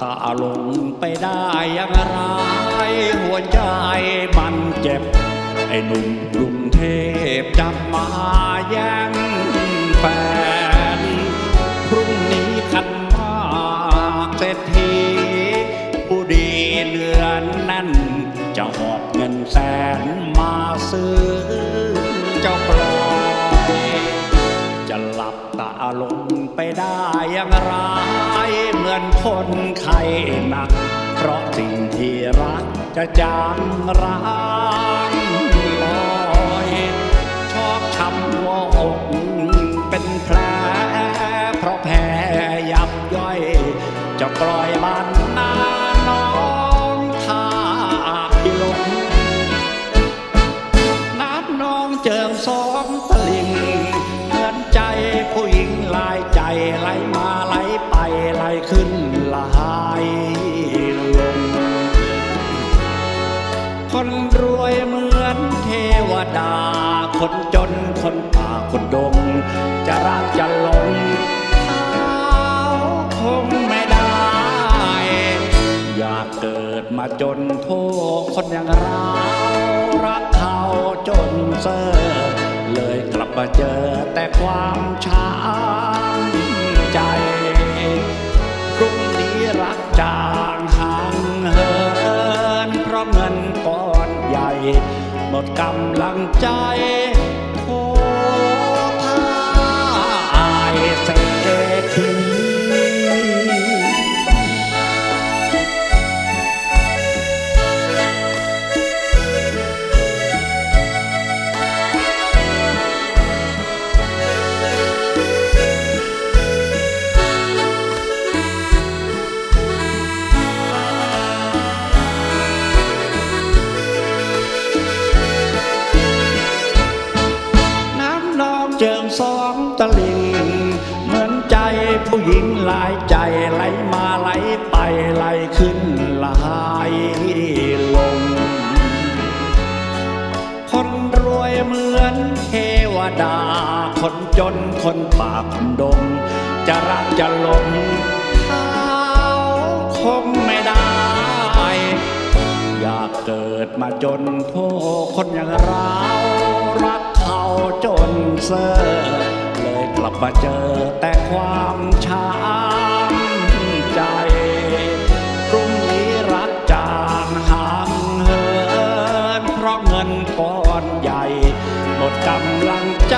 ตาลงไปได้อยังไรหัวใจมันเจ็บ ไอ้หนุ่มกรุงเทพจะมาแย่งแฟน พรุ่งนี้ขันมากเศรษฐีผู้ดีเนือนนั่นจะหอบเงินแสนมาซื้อ ตาลงไปได้อย่างไรเหมือนคนไข้หนัก เพราะสิ่งที่รักจะจางร้างลอยชอกช้ำหัวอกเป็นแผลเพราะแพ้ยับย่อย จะปล่อยบ้านนาน้องท่าพิลมน้ำนองเจิงสองตลิ่ง ไหลมาไหลไปไหลขึ้นไหลลง คนรวยเหมือนเทวดา คนจนคนป่าคนดง จะรักจะหลงเขาคงไม่ได้ อยากเกิดมาจนโทษคนอย่างเรารักเขาจนเซอ เลยกลับมาเจอแต่ความช้ำใจพรุ่งนี้รักจางห่างเหินเพราะเงินก้อนใหญ่ หมดกำลังใจ เจิงสองตะลิง เหมือนใจผู้หญิงหลายใจไหลมาไหลไปไหลขึ้นไหลลง คนรวยเหมือนเทวดา คนจนคนป่าคนดง จะรักจะหลงเขาคงไม่ได้ อยากเกิดมาจนโทษคนอย่างเรารักเขาจน เซอร์เลยกลับมาเจอแต่ความช้ำใจพรุ่งนี้รักจางห่างเหินเพราะเงินก้อนใหญ่ หมดกำลังใจ